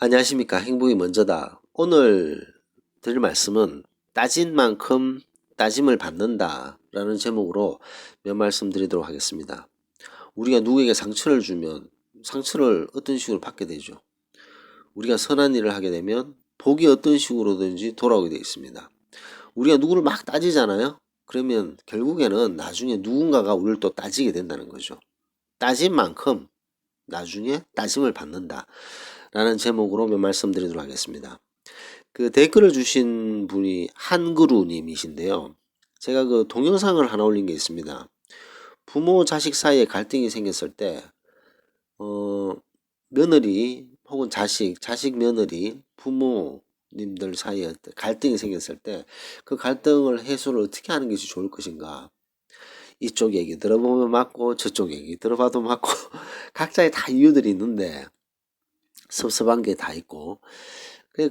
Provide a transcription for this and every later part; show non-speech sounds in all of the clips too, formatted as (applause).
안녕하십니까. 행복이 먼저다. 오늘 드릴 말씀은 따진 만큼 따짐을 받는다. 라는 제목으로 몇 말씀 드리도록 하겠습니다. 우리가 누구에게 상처를 주면 상처를 어떤 식으로 받게 되죠. 우리가 선한 일을 하게 되면 복이 어떤 식으로든지 돌아오게 되어 있습니다. 우리가 누구를 막 따지잖아요. 그러면 결국에는 나중에 누군가가 우리를 또 따지게 된다는 거죠. 따진 만큼 나중에 따짐을 받는다. 라는 제목으로 몇 말씀 드리도록 하겠습니다. 그 댓글을 주신 분이 한그루님이신데요. 제가 그 동영상을 하나 올린 게 있습니다. 부모 자식 사이에 갈등이 생겼을 때, 어, 며느리 혹은 자식, 자식 며느리, 부모님들 사이에 갈등이 생겼을 때 그 갈등을 해소를 어떻게 하는 것이 좋을 것인가. 이쪽 얘기 들어보면 맞고 저쪽 얘기 들어봐도 맞고 (laughs) 각자의 다 이유들이 있는데 섭섭한 게 다 있고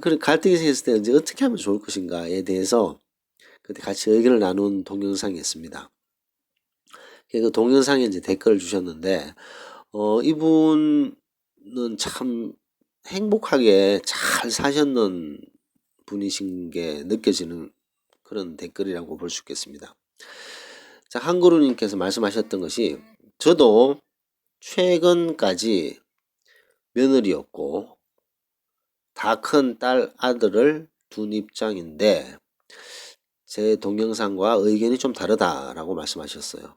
그런 갈등이 생겼을 때 이제 어떻게 하면 좋을 것인가에 대해서 그때 같이 의견을 나눈 동영상이 있습니다. 그 동영상에 이제 댓글을 주셨는데 어 이분은 참 행복하게 잘 사셨는 분이신 게 느껴지는 그런 댓글이라고 볼 수 있겠습니다. 자, 한그루님께서 말씀하셨던 것이 저도 최근까지 며느리였고 다 큰 딸 아들을 둔 입장인데 제 동영상과 의견이 좀 다르다라고 말씀하셨어요.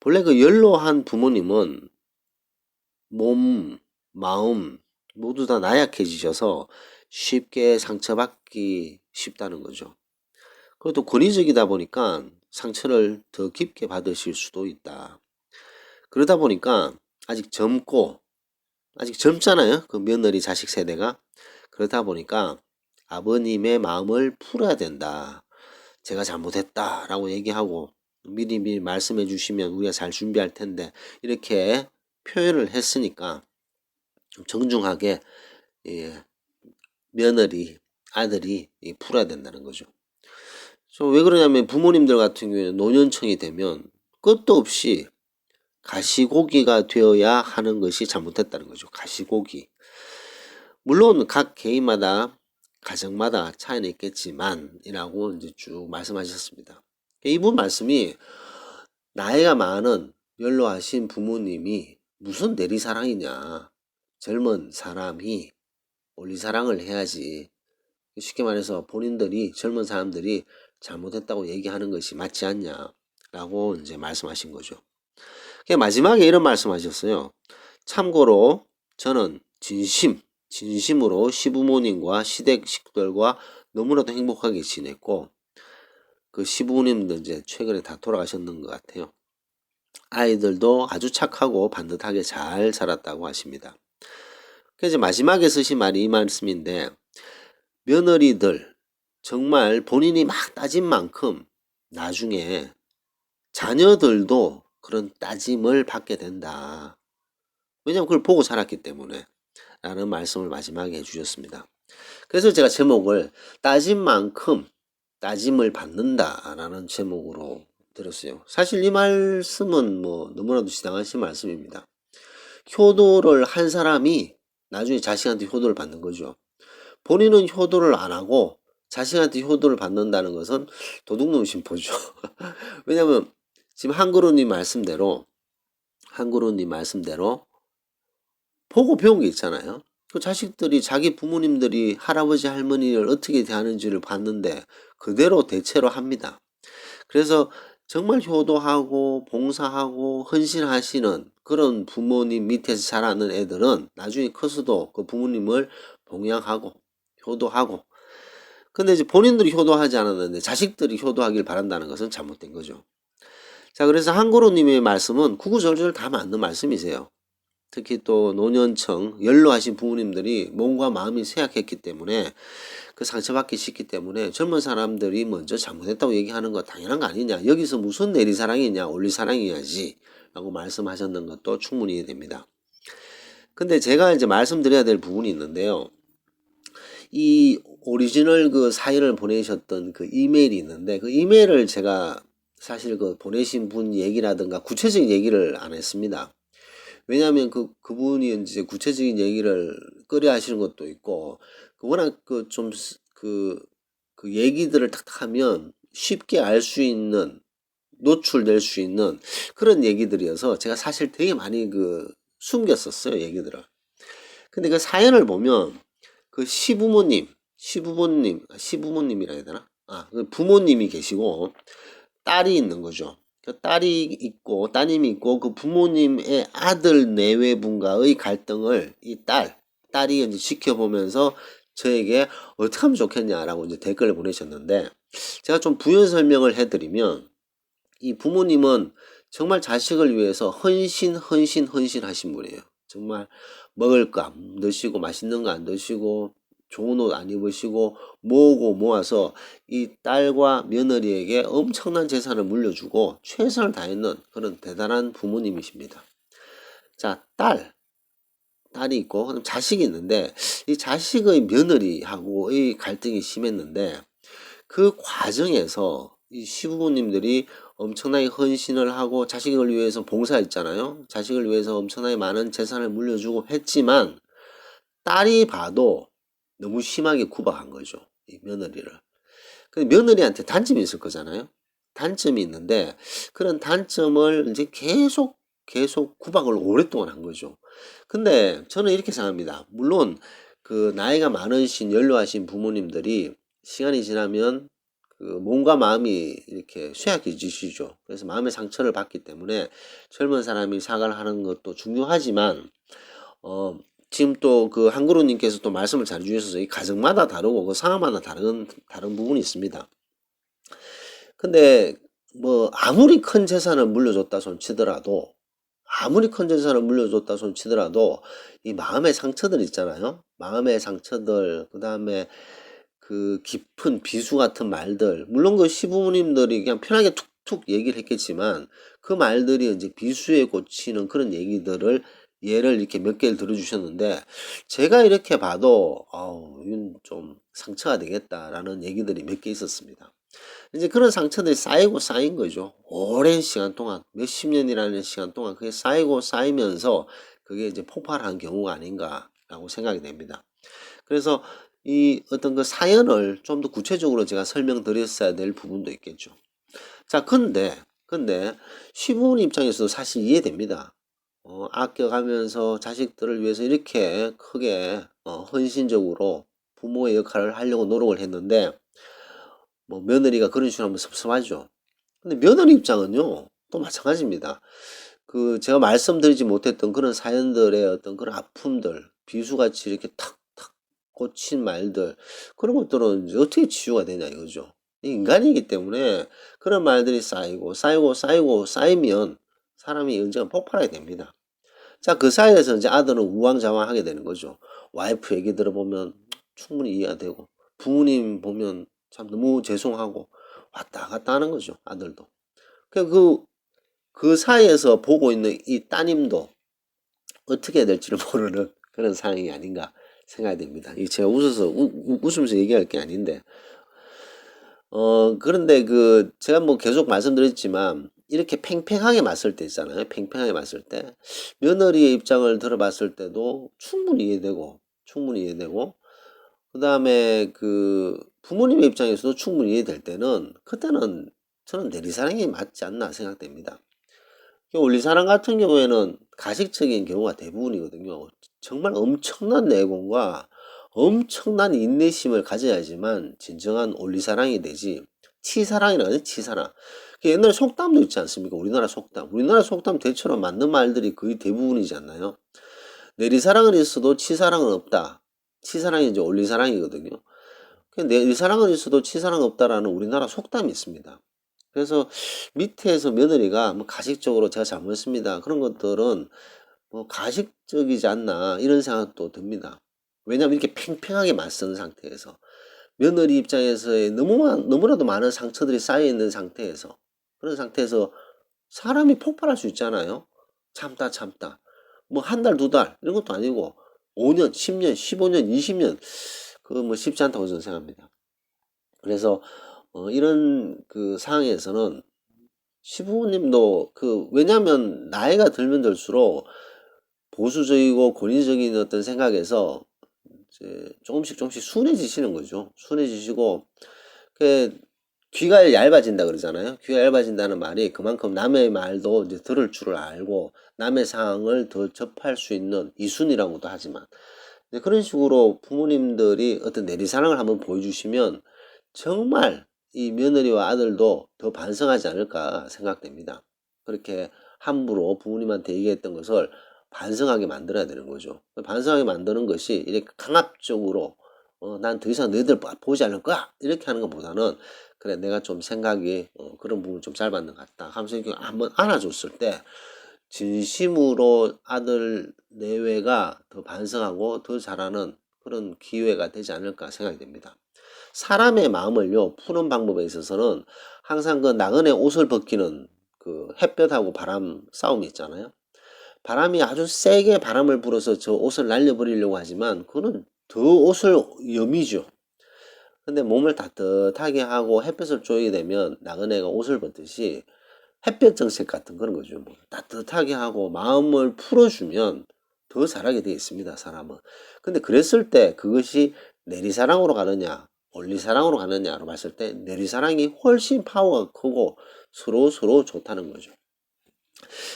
본래 그 연로한 부모님은 몸, 마음 모두 다 나약해지셔서 쉽게 상처받기 쉽다는 거죠. 그것도 권위적이다 보니까 상처를 더 깊게 받으실 수도 있다. 그러다 보니까 아직 젊고 아직 젊잖아요. 그 며느리 자식 세대가. 그렇다 보니까 아버님의 마음을 풀어야 된다. 제가 잘못했다. 라고 얘기하고 미리 미리 말씀해 주시면 우리가 잘 준비할 텐데 이렇게 표현을 했으니까 좀 정중하게 예, 며느리, 아들이 풀어야 된다는 거죠. 왜 그러냐면 부모님들 같은 경우에는 노년층이 되면 끝도 없이 가시고기가 되어야 하는 것이 잘못했다는 거죠. 가시고기. 물론 각 개인마다 가정마다 차이는 있겠지만 이라고 이제 쭉 말씀하셨습니다. 이분 말씀이 나이가 많은 연로하신 부모님이 무슨 내리사랑이냐. 젊은 사람이 올리사랑을 해야지. 쉽게 말해서 본인들이 젊은 사람들이 잘못했다고 얘기하는 것이 맞지 않냐라고 이제 말씀하신 거죠. 마지막에 이런 말씀하셨어요. 참고로 저는 진심, 진심으로 시부모님과 시댁 식구들과 너무나도 행복하게 지냈고 그 시부모님들 이제 최근에 다 돌아가셨는 것 같아요. 아이들도 아주 착하고 반듯하게 잘 자랐다고 하십니다. 그래서 마지막에 쓰신 말이 이 말씀인데 며느리들 정말 본인이 막 따진 만큼 나중에 자녀들도 그런 따짐을 받게 된다. 왜냐하면 그걸 보고 살았기 때문에 라는 말씀을 마지막에 해주셨습니다. 그래서 제가 제목을 따진 만큼 따짐을 받는다 라는 제목으로 들었어요. 사실 이 말씀은 뭐 너무나도 지당하신 말씀입니다. 효도를 한 사람이 나중에 자식한테 효도를 받는 거죠. 본인은 효도를 안 하고 자식한테 효도를 받는다는 것은 도둑놈 심보죠. (laughs) 왜냐하면 지금 한그루님 말씀대로 한그루님 말씀대로 보고 배운 게 있잖아요. 그 자식들이 자기 부모님들이 할아버지 할머니를 어떻게 대하는지를 봤는데 그대로 대체로 합니다. 그래서 정말 효도하고 봉사하고 헌신하시는 그런 부모님 밑에서 자라는 애들은 나중에 커서도 그 부모님을 봉양하고 효도하고 근데 이제 본인들이 효도하지 않았는데 자식들이 효도하길 바란다는 것은 잘못된 거죠. 자, 그래서 한고로님의 말씀은 구구절절 다 맞는 말씀이세요. 특히 또 노년층, 연로하신 부모님들이 몸과 마음이 쇠약했기 때문에 그 상처받기 쉽기 때문에 젊은 사람들이 먼저 잘못했다고 얘기하는 거 당연한 거 아니냐. 여기서 무슨 내리사랑이냐, 올리사랑이냐지. 라고 말씀하셨는 것도 충분히 이해됩니다. 근데 제가 이제 말씀드려야 될 부분이 있는데요. 이 오리지널 그 사연을 보내셨던 그 이메일이 있는데 그 이메일을 제가 사실 그 보내신 분 얘기라든가 구체적인 얘기를 안 했습니다. 왜냐하면 그 그분이 이제 구체적인 얘기를 꺼려 하시는 것도 있고 그 워낙 그 좀 그 그 얘기들을 탁탁 하면 쉽게 알 수 있는 노출될 수 있는 그런 얘기들이어서 제가 사실 되게 많이 그 숨겼었어요 얘기들을. 근데 그 사연을 보면 그 시부모님, 시부모님, 아, 시부모님이라 해야 되나? 아, 그 부모님이 계시고 딸이 있는 거죠. 그 딸이 있고 따님이 있고 그 부모님의 아들 내외분과의 갈등을 이 딸, 딸이 이제 지켜보면서 저에게 어떻게 하면 좋겠냐라고 이제 댓글을 보내셨는데 제가 좀 부연 설명을 해드리면 이 부모님은 정말 자식을 위해서 헌신, 헌신, 헌신 하신 분이에요. 정말 먹을 거 안 드시고 맛있는 거 안 드시고 좋은 옷 안 입으시고 모으고 모아서 이 딸과 며느리에게 엄청난 재산을 물려주고 최선을 다했는 그런 대단한 부모님이십니다. 자, 딸. 딸이 있고 그럼 자식이 있는데 이 자식의 며느리하고 의 갈등이 심했는데 그 과정에서 이 시부모님들이 엄청나게 헌신을 하고 자식을 위해서 봉사했잖아요. 자식을 위해서 엄청나게 많은 재산을 물려주고 했지만 딸이 봐도 너무 심하게 구박한 거죠. 이 며느리를. 근데 며느리한테 단점이 있을 거잖아요. 단점이 있는데 그런 단점을 이제 계속 계속 구박을 오랫동안 한 거죠. 근데 저는 이렇게 생각합니다. 물론 그 나이가 많으신 연로하신 부모님들이 시간이 지나면 그 몸과 마음이 이렇게 쇠약해지시죠. 그래서 마음의 상처를 받기 때문에 젊은 사람이 사과를 하는 것도 중요하지만 어 지금 또 그 한그루님께서 또 말씀을 잘 주셔서 이 가정마다 다르고 그 상황마다 다른 다른 부분이 있습니다. 근데 뭐 아무리 큰 재산을 물려줬다 손 치더라도 아무리 큰 재산을 물려줬다 손 치더라도 이 마음의 상처들 있잖아요. 마음의 상처들 그 다음에 그 깊은 비수 같은 말들 물론 그 시부모님들이 그냥 편하게 툭툭 얘기를 했겠지만 그 말들이 이제 비수에 꽂히는 그런 얘기들을 예를 이렇게 몇 개를 들어주셨는데 제가 이렇게 봐도 아우 이건 좀 상처가 되겠다라는 얘기들이 몇 개 있었습니다. 이제 그런 상처들이 쌓이고 쌓인 거죠. 오랜 시간 동안 몇십 년이라는 시간 동안 그게 쌓이고 쌓이면서 그게 이제 폭발한 경우가 아닌가라고 생각이 됩니다. 그래서 이 어떤 그 사연을 좀 더 구체적으로 제가 설명드렸어야 될 부분도 있겠죠. 자, 근데, 근데 시부모님 입장에서도 사실 이해됩니다. 어, 아껴가면서 자식들을 위해서 이렇게 크게 어, 헌신적으로 부모의 역할을 하려고 노력을 했는데 뭐 며느리가 그런 식으로 하면 섭섭하죠. 근데 며느리 입장은요 또 마찬가지입니다. 그 제가 말씀드리지 못했던 그런 사연들의 어떤 그런 아픔들 비수같이 이렇게 탁탁 꽂힌 말들 그런 것들은 어떻게 치유가 되냐 이거죠. 인간이기 때문에 그런 말들이 쌓이고 쌓이고 쌓이고 쌓이면 사람이 언젠가 폭발하게 됩니다. 자, 그 사이에서 이제 아들은 우왕좌왕하게 되는 거죠. 와이프 얘기 들어보면 충분히 이해가 되고, 부모님 보면 참 너무 죄송하고, 왔다 갔다 하는 거죠, 아들도. 그, 그 사이에서 보고 있는 이 따님도 어떻게 해야 될지를 모르는 (laughs) 그런 상황이 아닌가 생각이 됩니다. 이 제가 웃어서, 우, 웃으면서 얘기할 게 아닌데, 어, 그런데 그, 제가 뭐 계속 말씀드렸지만, 이렇게 팽팽하게 맞을 때 있잖아요. 팽팽하게 맞을 때. 며느리의 입장을 들어봤을 때도 충분히 이해되고, 충분히 이해되고, 그 다음에 그 부모님의 입장에서도 충분히 이해될 때는, 그때는 저는 내리사랑이 맞지 않나 생각됩니다. 올리사랑 같은 경우에는 가식적인 경우가 대부분이거든요. 정말 엄청난 내공과 엄청난 인내심을 가져야지만 진정한 올리사랑이 되지 치사랑이라는 치사랑. 옛날에 속담도 있지 않습니까? 우리나라 속담. 우리나라 속담 대체로 맞는 말들이 거의 대부분이지 않나요? 내리사랑은 있어도 치사랑은 없다. 치사랑이 이제 올리사랑이거든요. 내리사랑은 있어도 치사랑 없다라는 우리나라 속담이 있습니다. 그래서 밑에서 며느리가 뭐 가식적으로 제가 잘못했습니다. 그런 것들은 뭐 가식적이지 않나 이런 생각도 듭니다. 왜냐하면 이렇게 팽팽하게 맞선 상태에서 며느리 입장에서의 너무 너무나도 많은 상처들이 쌓여 있는 상태에서 그런 상태에서 사람이 폭발할 수 있잖아요. 참다 참다. 뭐 한 달, 두 달 이런 것도 아니고 5년, 10년, 15년, 20년 그거 뭐 쉽지 않다고 저는 생각합니다. 그래서 어, 이런 그 상황에서는 시부모님도 그 왜냐하면 나이가 들면 들수록 보수적이고 권위적인 어떤 생각에서 이제 조금씩 조금씩 순해지시는 거죠. 순해지시고 그 귀가 얇아진다 그러잖아요. 귀가 얇아진다는 말이 그만큼 남의 말도 이제 들을 줄을 알고 남의 상황을 더 접할 수 있는 이순이라고도 하지만 그런 식으로 부모님들이 어떤 내리사랑을 한번 보여주시면 정말 이 며느리와 아들도 더 반성하지 않을까 생각됩니다. 그렇게 함부로 부모님한테 얘기했던 것을 반성하게 만들어야 되는 거죠. 반성하게 만드는 것이 이렇게 강압적으로 어, 난 더 이상 너희들 봐- 보지 않을 거야 이렇게 하는 것보다는 그래 내가 좀 생각이 어, 그런 부분 좀 짧았는 것 같다 하면서 이렇게 한번 안아줬을 때 진심으로 아들 내외가 더 반성하고 더 잘하는 그런 기회가 되지 않을까 생각이 됩니다. 사람의 마음을요 푸는 방법에 있어서는 항상 그 나그네 옷을 벗기는 그 햇볕하고 바람 싸움이 있잖아요. 바람이 아주 세게 바람을 불어서 저 옷을 날려버리려고 하지만 그거는 더 옷을 여미죠. 근데 몸을 따뜻하게 하고 햇볕을 쬐게 되면 나그네가 옷을 벗듯이 햇볕 정책 같은 그런 거죠. 뭐 따뜻하게 하고 마음을 풀어주면 더 잘하게 되어 있습니다. 사람은. 근데 그랬을 때 그것이 내리사랑으로 가느냐 올리사랑으로 가느냐로 봤을 때 내리사랑이 훨씬 파워가 크고 서로 서로 좋다는 거죠.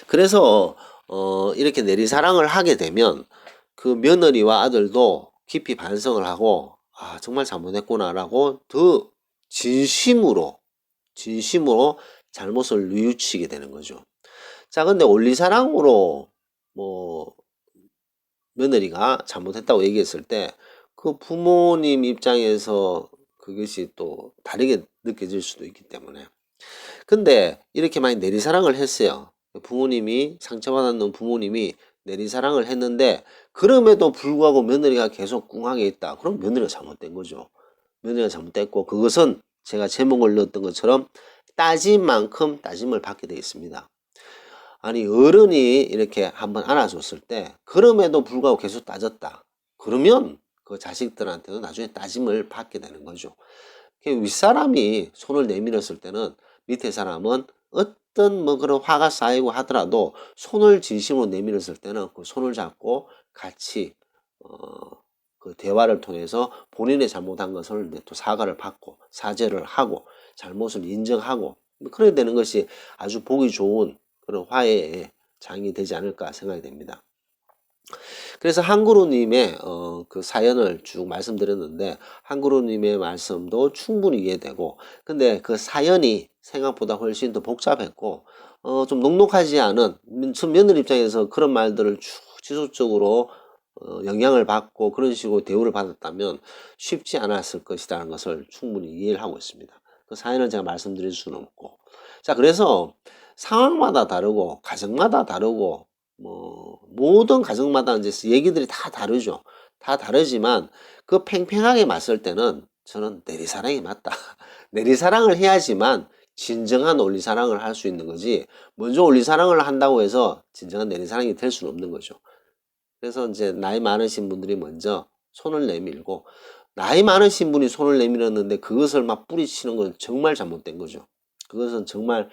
그래서 어, 이렇게 내리 사랑을 하게 되면 그 며느리와 아들도 깊이 반성을 하고 아 정말 잘못했구나라고 더 진심으로 진심으로 잘못을 뉘우치게 되는 거죠. 자 근데 올리사랑으로 뭐 며느리가 잘못했다고 얘기했을 때 그 부모님 입장에서 그것이 또 다르게 느껴질 수도 있기 때문에 근데 이렇게 많이 내리사랑을 했어요. 부모님이 상처받았는 부모님이 내리 사랑을 했는데 그럼에도 불구하고 며느리가 계속 꿍하게 있다. 그럼 며느리가 잘못된 거죠. 며느리가 잘못됐고 그것은 제가 제목을 넣었던 것처럼 따진 만큼 따짐을 받게 되어 있습니다. 아니 어른이 이렇게 한번 안아줬을 때 그럼에도 불구하고 계속 따졌다. 그러면 그 자식들한테도 나중에 따짐을 받게 되는 거죠. 그 윗사람이 손을 내밀었을 때는 밑에 사람은 어떤 뭐 그런 화가 쌓이고 하더라도 손을 진심으로 내밀었을 때는 그 손을 잡고 같이 어 그 대화를 통해서 본인의 잘못한 것을 또 사과를 받고 사죄를 하고 잘못을 인정하고 뭐 그래야 되는 것이 아주 보기 좋은 그런 화해의 장이 되지 않을까 생각이 됩니다. 그래서 한그루님의 어, 그 사연을 쭉 말씀드렸는데 한그루님의 말씀도 충분히 이해되고 근데 그 사연이 생각보다 훨씬 더 복잡했고 어, 좀 녹록하지 않은 전 며느리 입장에서 그런 말들을 쭉 지속적으로 어, 영향을 받고 그런 식으로 대우를 받았다면 쉽지 않았을 것이라는 것을 충분히 이해를 하고 있습니다. 그 사연을 제가 말씀드릴 수는 없고 자 그래서 상황마다 다르고 가정마다 다르고 뭐 모든 가정마다 이제 얘기들이 다 다르죠. 다 다르지만 그 팽팽하게 맞설 때는 저는 내리사랑이 맞다. (laughs) 내리사랑을 해야지만 진정한 올리사랑을 할 수 있는 거지. 먼저 올리사랑을 한다고 해서 진정한 내리 사랑이 될 수는 없는 거죠. 그래서 이제 나이 많으신 분들이 먼저 손을 내밀고 나이 많으신 분이 손을 내밀었는데 그것을 막 뿌리치는 건 정말 잘못된 거죠. 그것은 정말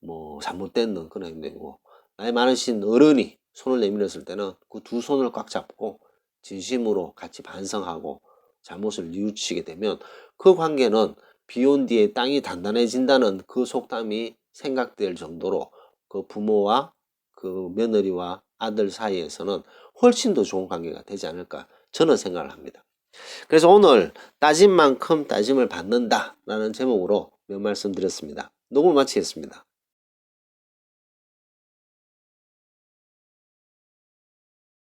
뭐 잘못된 그런 행동이고 나이 많으신 어른이 손을 내밀었을 때는 그 두 손을 꽉 잡고 진심으로 같이 반성하고 잘못을 뉘우치게 되면 그 관계는 비 온 뒤에 땅이 단단해진다는 그 속담이 생각될 정도로 그 부모와 그 며느리와 아들 사이에서는 훨씬 더 좋은 관계가 되지 않을까 저는 생각을 합니다. 그래서 오늘 따진 만큼 따짐을 받는다라는 제목으로 몇 말씀 드렸습니다. 녹음을 마치겠습니다.